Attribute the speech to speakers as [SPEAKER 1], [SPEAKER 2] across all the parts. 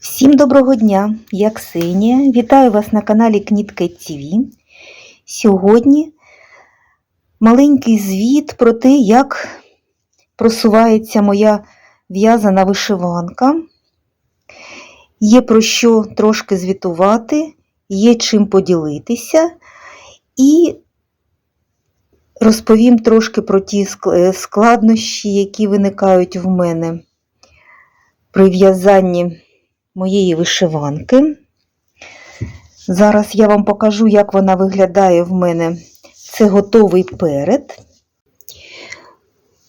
[SPEAKER 1] Всім доброго дня! Я Ксенія. Вітаю вас на каналі Кнітка ТВ. Сьогодні маленький звіт про те, як просувається моя в'язана вишиванка. Є про що трошки звітувати, є чим поділитися. І розповім трошки про ті складнощі, які виникають в мене при в'язанні моєї вишиванки. Зараз я вам покажу, як вона виглядає в мене. Це готовий перед.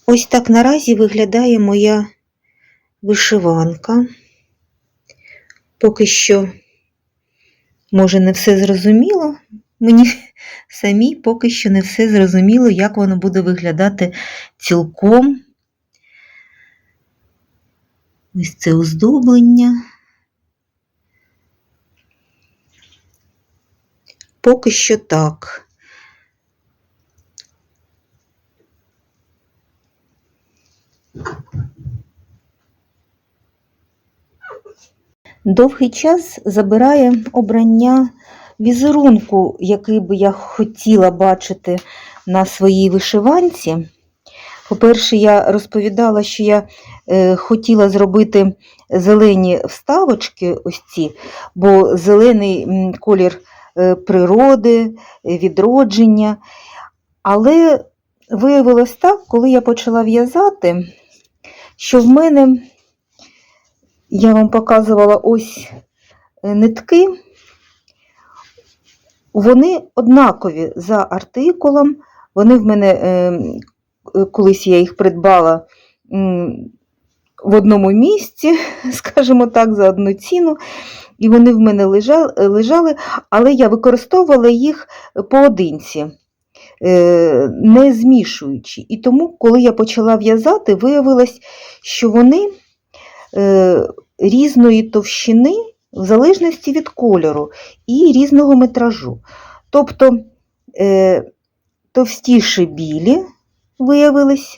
[SPEAKER 1] Ось так наразі виглядає моя вишиванка. Поки що, може, не все зрозуміло. Мені самі поки що не все зрозуміло, як воно буде виглядати цілком. Ось це оздоблення. Поки що так. Довгий час забирає обрання візерунку, який би я хотіла бачити на своїй вишиванці. По-перше, я розповідала, що я е, хотіла зробити зелені вставочки, ось ці, бо зелений колір природи, е, відродження. Але виявилось так, коли я почала в'язати, що в мене, я вам показувала ось е, нитки, вони однакові за артикулом, вони в мене, е, е, колись я їх придбала в одному місці, скажімо так, за одну ціну. І вони в мене лежали, але я використовувала їх поодинці, е, не змішуючи. І тому, коли я почала в'язати, виявилось, що вони е, різної товщини в залежності від кольору і різного метражу. Тобто е, товстіші білі виявились,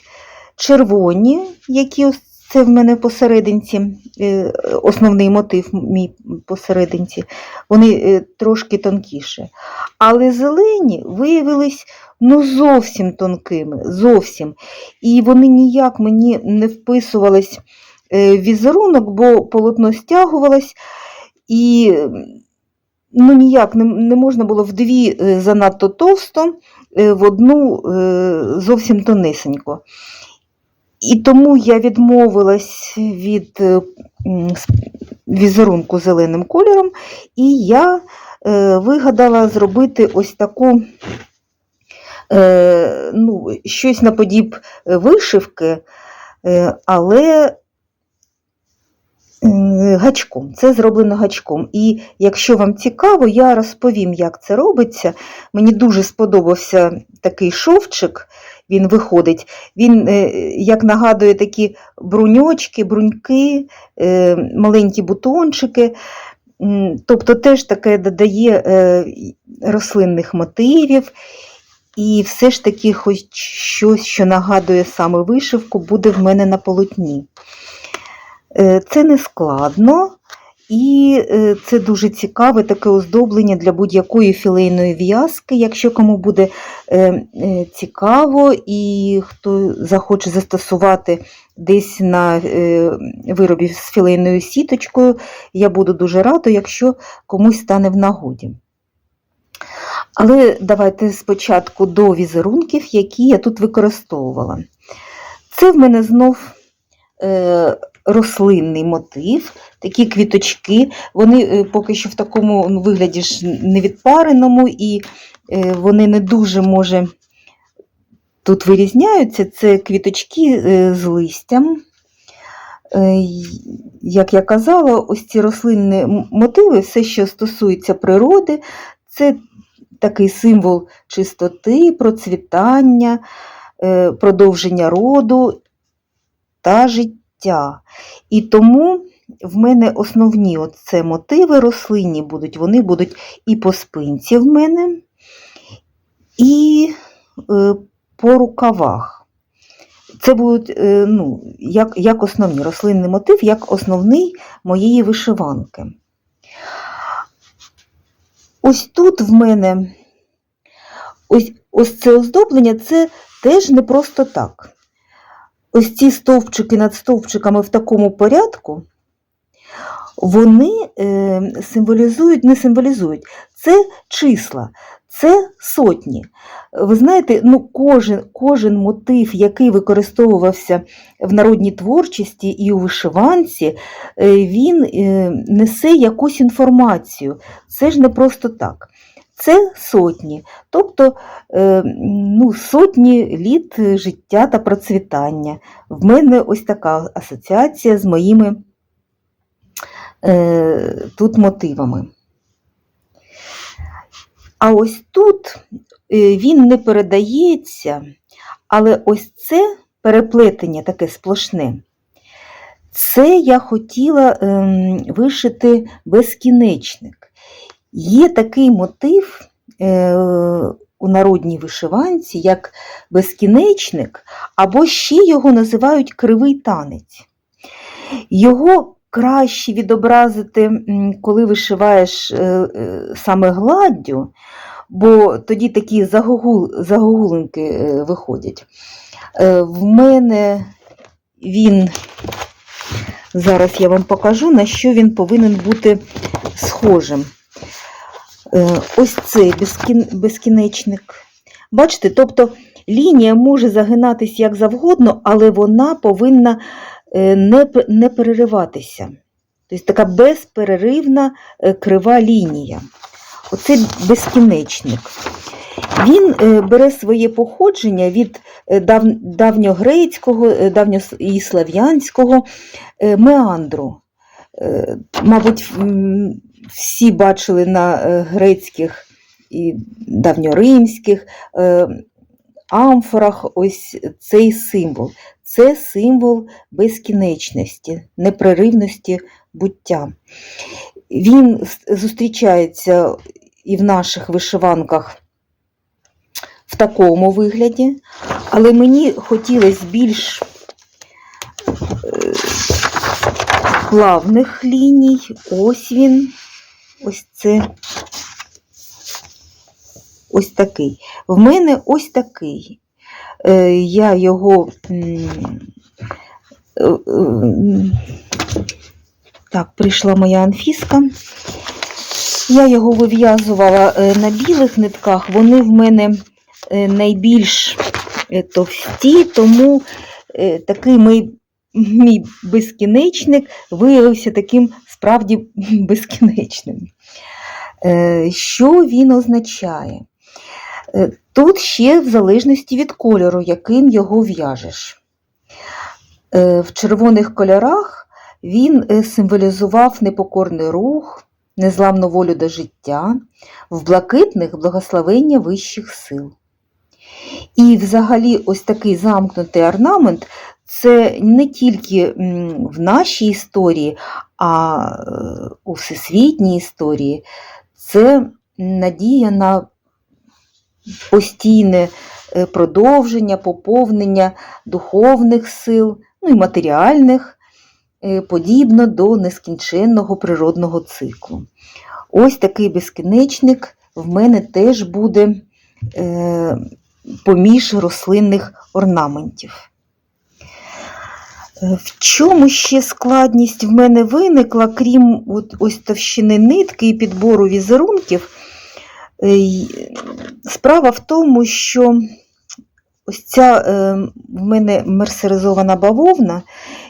[SPEAKER 1] червоні, які ось це в мене посерединці, е, основний мотив мій посерединці, вони е, трошки тонкіші. Але зелені виявились ну, зовсім тонкими, зовсім. І вони ніяк мені не вписувались е, в візерунок, бо полотно стягувалось, і ну, ніяк не, не можна було в дві е, занадто товсто, в одну зовсім тонесенько. І тому я відмовилась від е, візерунку зеленим кольором, і я е, вигадала зробити ось таку е, ну, щось наподіб е, вишивки, але гачком. Це зроблено гачком. І якщо вам цікаво, я розповім, як це робиться. Мені дуже сподобався такий шовчик, він виходить. Він, е, як нагадує, такі бруньочки, бруньки, е, маленькі бутончики. Тобто теж таке додає е, рослинних мотивів. І все ж таки хоч щось, що нагадує саме вишивку, буде в мене на полотні. Це не складно, і е, це дуже цікаве таке оздоблення для будь-якої філейної в'язки. Якщо кому буде е, е, цікаво і хто захоче застосувати десь на виробі з філейною сіточкою, я буду дуже рада, якщо комусь стане в нагоді. Але давайте спочатку до візерунків, які я тут використовувала. Це в мене знов рослинний мотив, такі квіточки. Вони е, поки що в такому ну, вигляді ж невідпареному, і е, вони не дуже, може, тут вирізняються. Це квіточки е, з листям. Як я казала, ось ці рослинні мотиви, все, що стосується природи, це такий символ чистоти, процвітання, продовження роду та життя. І тому в мене основні це мотиви рослинні будуть, вони будуть і по спинці в мене, і е, по рукавах. Це будуть е, ну, як, як основні рослинний мотив, як основний моєї вишиванки. Ось тут в мене ось, ось це оздоблення, це теж не просто так. Ось ці стовпчики над стовпчиками в такому порядку, вони е, символізують, не символізують, це числа, це сотні. Ви знаєте, ну, кожен, кожен мотив, який використовувався в народній творчості і у вишиванці, е, він е, несе якусь інформацію. Це ж не просто так. Це сотні, тобто е, ну, сотні літ життя та процвітання. В мене ось така асоціація з моїми е, тут мотивами. А ось тут е, він не передається, але ось це переплетення таке сплошне. Це я хотіла ем, вишити безкінечник. Є такий мотив е, у народній вишиванці, як безкінечник, або ще його називають кривий танець. Його краще відобразити, коли вишиваєш е, е, саме гладдю, бо тоді такі загогул, загогулинки виходять. В мене він, зараз я вам покажу, на що він повинен бути схожим. Е, Ось цей безкінечник. Бачите, тобто лінія може загинатись як завгодно, але вона повинна е, не, перериватися. Тобто така безперервна е, крива лінія. Оце безкінечник. Він бере своє походження від дав, давньогрецького, давньослав'янського меандру. Мабуть, всі бачили на е, грецьких і давньоримських е, амфорах ось цей символ. Це символ безкінечності, непреривності буття. Він зустрічається і в наших вишиванках в такому вигляді, але мені хотілося більш е, плавних ліній. Ось він. Ось це. Ось такий. В мене ось такий. Е, Я його. е, е, Так, прийшла моя анфіска. Я його вив'язувала на білих нитках, вони в мене найбільш товсті, тому такий мій безкінечник виявився таким справді безкінечним. Е, Що він означає? Е, Тут ще в залежності від кольору, яким його в'яжеш. Е, В червоних кольорах він символізував непокорний рух, незламну волю до життя, в блакитних благословення вищих сил. І взагалі ось такий замкнутий орнамент це не тільки в нашій історії, а е, у всесвітній історії. Це надія на постійне е, продовження, поповнення духовних сил, ну і матеріальних, е, подібно до нескінченного природного циклу. Ось такий безкінечник в мене теж буде поміж рослинних орнаментів. Е, В чому ще складність в мене виникла, крім от, ось товщини нитки і підбору візерунків? Е, Справа в тому, що ось ця е, в мене мерсеризована бавовна,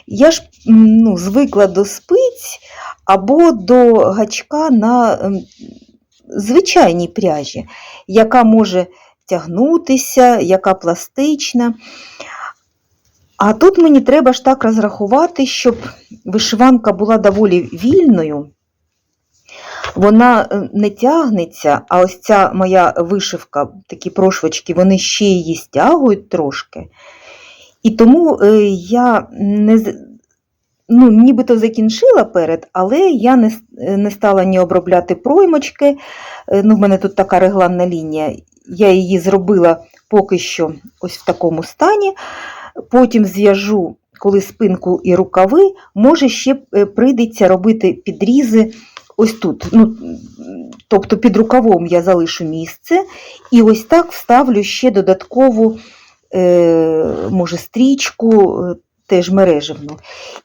[SPEAKER 1] я ж ну, звикла до спиць або до гачка на ем, звичайній пряжі, яка може тягнутися, яка пластична. А тут мені треба ж так розрахувати, щоб вишиванка була доволі вільною. Вона е, не тягнеться, а ось ця моя вишивка, такі прошвочки, вони ще її стягують трошки. І тому е, я не, ну, нібито закінчила перед, але я не, е, не стала ні обробляти проймочки. Ну, в мене тут така регланна лінія. Я її зробила поки що ось в такому стані. Потім зв'яжу, коли спинку і рукави, може ще е, прийдеться робити підрізи ось тут. Ну, тобто під рукавом я залишу місце, і ось так вставлю ще додаткову, е, може, стрічку, е, теж мережевну.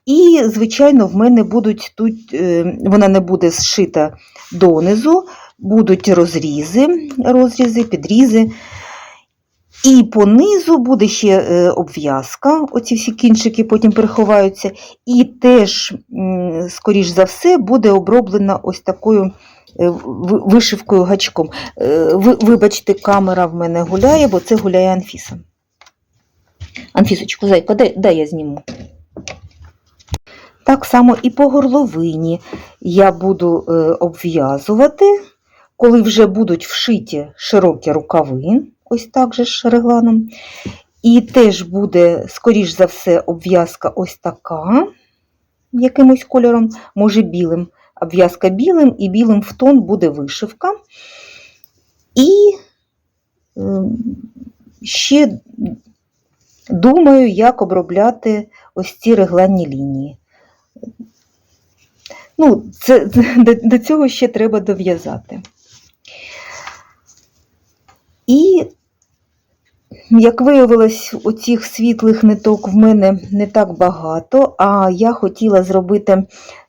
[SPEAKER 1] І, звичайно, в мене будуть тут, вона не буде зшита донизу, будуть розрізи, розрізи, підрізи. І по низу буде ще е, обв'язка, оці всі кінчики потім переховаються, і теж, скоріш за все, буде оброблена ось такою е, вишивкою гачком. Е, ви- Вибачте, камера в мене гуляє, бо це гуляє Анфіса. Анфісочку, зайка, дай, дай я зніму. Так само і по горловині я буду обв'язувати, коли вже будуть вшиті широкі рукави, ось так же ж регланом. І теж буде, скоріш за все, обв'язка ось така, якимось кольором, може білим. Обв'язка білим і білим в тон буде вишивка. І е, ще думаю, як обробляти ось ці регланні лінії. Ну, це, до, до цього ще треба дов'язати. І, як виявилось, оцих світлих ниток в мене не так багато, а я хотіла зробити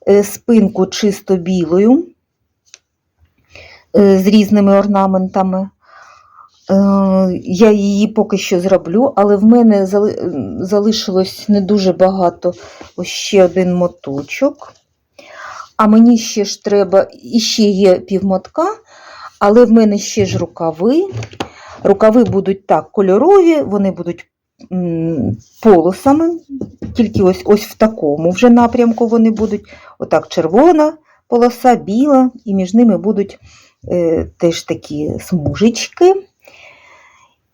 [SPEAKER 1] е, спинку чисто білою е, з різними орнаментами. Е, Я її поки що зроблю, але в мене залишилось не дуже багато ось ще один моточок. А мені ще ж треба, і ще є півмотка, але в мене ще ж рукави. Рукави будуть так кольорові, вони будуть полосами, тільки ось, ось в такому вже напрямку вони будуть. Отак червона полоса, біла, і між ними будуть е, теж такі смужечки.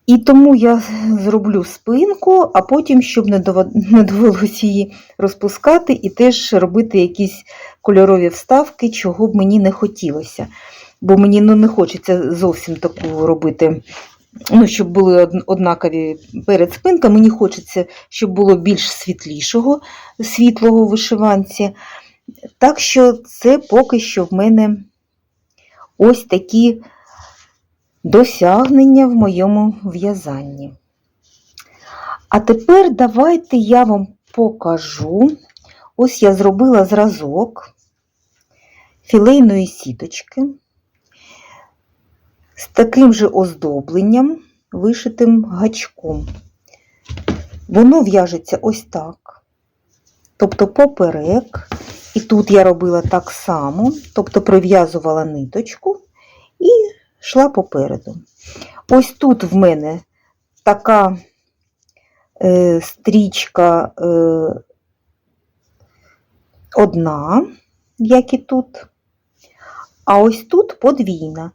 [SPEAKER 1] І тому я зроблю спинку, а потім, щоб не довелося її розпускати, і теж робити якісь кольорові вставки, чого б мені не хотілося. Бо мені ну, не хочеться зовсім таку робити, ну, щоб були однакові перед спинка. Мені хочеться, щоб було більш світлішого, світлого в вишиванці. Так що це поки що в мене ось такі досягнення в моєму в'язанні. А тепер давайте я вам покажу. Ось я зробила зразок філейної сіточки з таким же оздобленням, вишитим гачком. Воно в'яжеться ось так. Тобто поперек. І тут я робила так само, тобто прив'язувала ниточку і йшла попереду. Ось тут в мене така е, стрічка е, одна, як і тут. А ось тут подвійна.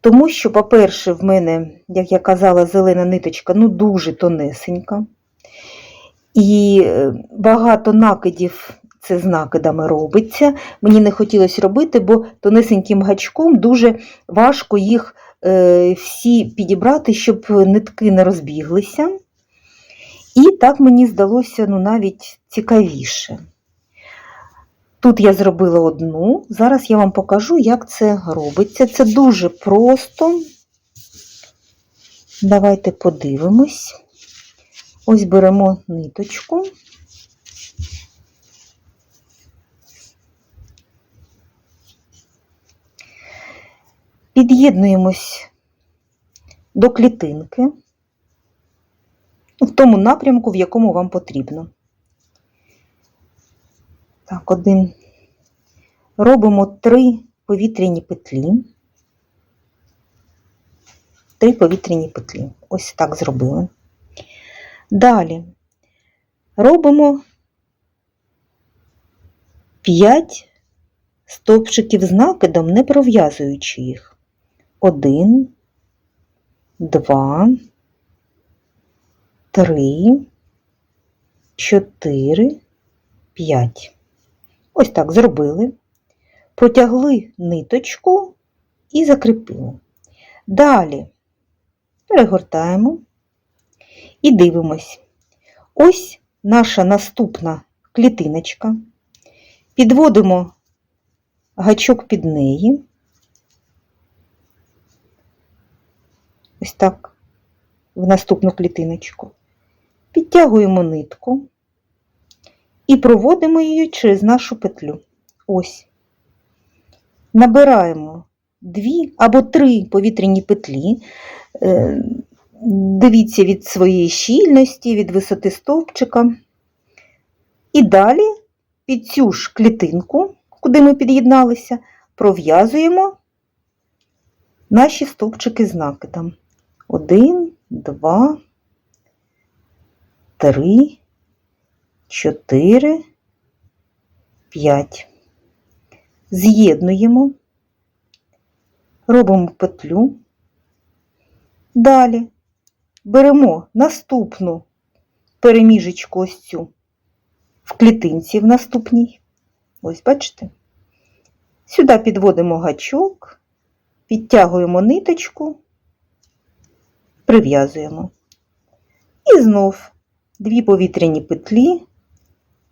[SPEAKER 1] Тому що, по-перше, в мене, як я казала, зелена ниточка ну дуже тонесенька. І е, багато накидів це з накидами робиться. Мені не хотілося робити, бо тонесеньким гачком дуже важко їх е, всі підібрати, щоб нитки не розбіглися. І так мені здалося ну, навіть цікавіше. Тут я зробила одну, зараз я вам покажу, як це робиться. Це дуже просто. Давайте подивимось. Ось беремо ниточку. Під'єднуємось до клітинки в тому напрямку, в якому вам потрібно. Так, один. Робимо три повітряні петлі. Три повітряні петлі. Ось так зробили. Далі робимо 5 стовпчиків з накидом, не пров'язуючи їх. Один, два, три, чотири, п'ять. Ось так зробили. Протягли ниточку і закріпили. Далі перегортаємо і дивимось. Ось наша наступна клітиночка. Підводимо гачок під неї. Ось так, в наступну клітиночку. Підтягуємо нитку і проводимо її через нашу петлю. Ось. Набираємо дві або три повітряні петлі. Е, Дивіться від своєї щільності, від висоти стовпчика. І далі під цю ж клітинку, куди ми під'єдналися, пров'язуємо наші стовпчики з накидом. Один, два, три, чотири, п'ять. З'єднуємо, робимо петлю. Далі беремо наступну переміжечку ось цю в клітинці в наступній. Ось, бачите? Сюди підводимо гачок, підтягуємо ниточку, прив'язуємо. І знов дві повітряні петлі,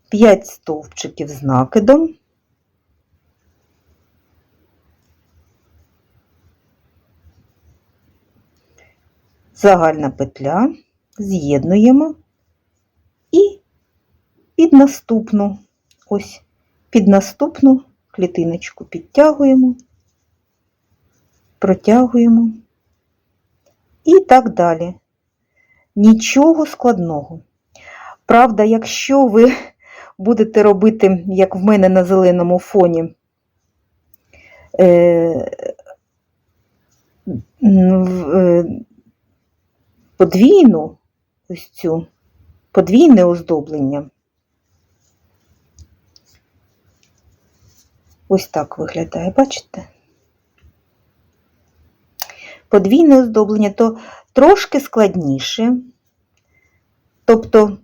[SPEAKER 1] 5 стовпчиків з накидом. Загальна петля, з'єднуємо і під наступну, ось під наступну клітиночку підтягуємо, протягуємо і так далі. Нічого складного. Правда, якщо ви будете робити, як в мене на зеленому фоні, е, е, подвійну ось цю подвійне оздоблення. Ось так виглядає, бачите? Подвійне оздоблення то трошки складніше. Тобто,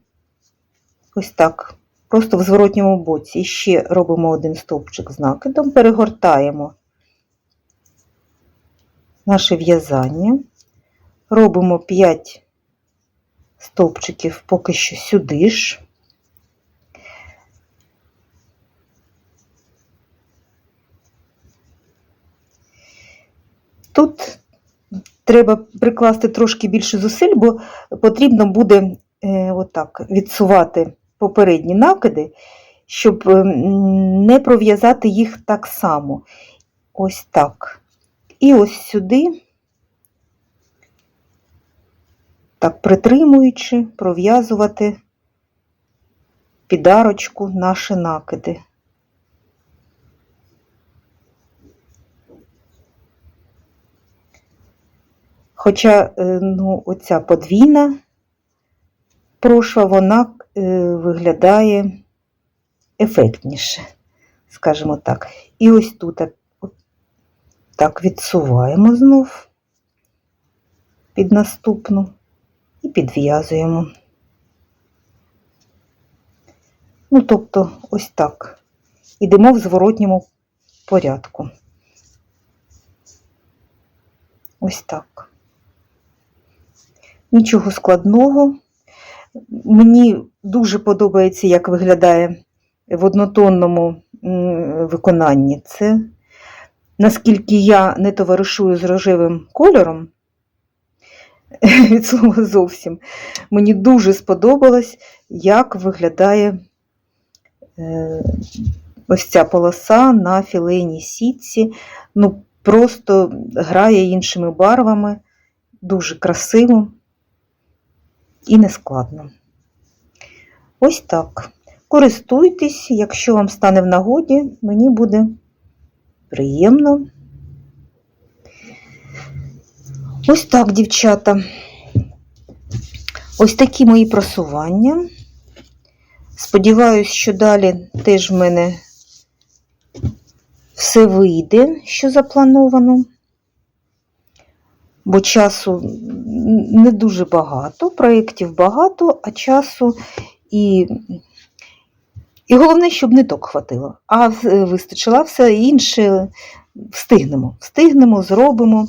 [SPEAKER 1] ось так, просто в зворотньому боці. Ще робимо один стовпчик з накидом, перегортаємо наше в'язання. Робимо 5 стовпчиків поки що сюди ж. Тут треба прикласти трошки більше зусиль, бо потрібно буде е, отак відсувати попередні накиди, щоб е, не пров'язати їх так само. Ось так. І ось сюди так притримуючи, пров'язувати під арочку наші накиди. Хоча е, ну, оця подвійна прошва, вона виглядає ефектніше, скажімо так. І ось тут так- так відсуваємо знов під наступну і підв'язуємо. Ну, тобто, ось так. Ідемо в зворотньому порядку. Ось так. Нічого складного. Мені дуже подобається, як виглядає в однотонному виконанні це. Наскільки я не товаришую з рожевим кольором, від слова зовсім, мені дуже сподобалось, як виглядає е, ось ця полоса на філейній сітці. Ну, просто грає іншими барвами, дуже красиво і нескладно. Ось так. Користуйтесь, якщо вам стане в нагоді, мені буде приємно. Ось так, дівчата. Ось такі мої просування. Сподіваюсь, що далі теж в мене все вийде, що заплановано, бо часу не дуже багато, проєктів багато, а часу і, і головне, щоб ниток хватило, а вистачило все інше встигнемо. Встигнемо, зробимо.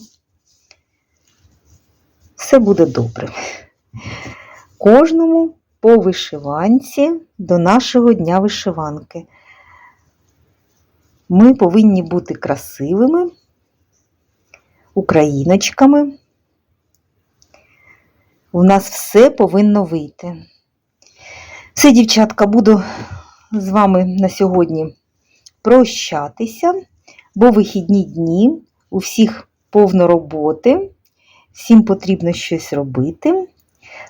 [SPEAKER 1] Все буде добре. Кожному по вишиванці до нашого Дня вишиванки. Ми повинні бути красивими, україночками. У нас все повинно вийти. Все, дівчатка, буду з вами на сьогодні прощатися, бо вихідні дні, у всіх повно роботи, всім потрібно щось робити,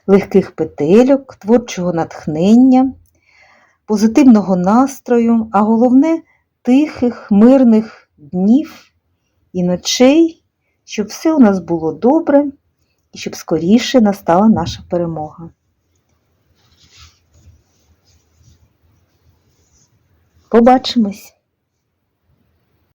[SPEAKER 1] легких петельок, творчого натхнення, позитивного настрою, а головне тихих, мирних днів і ночей, щоб все у нас було добре і щоб скоріше настала наша перемога. Побачимось!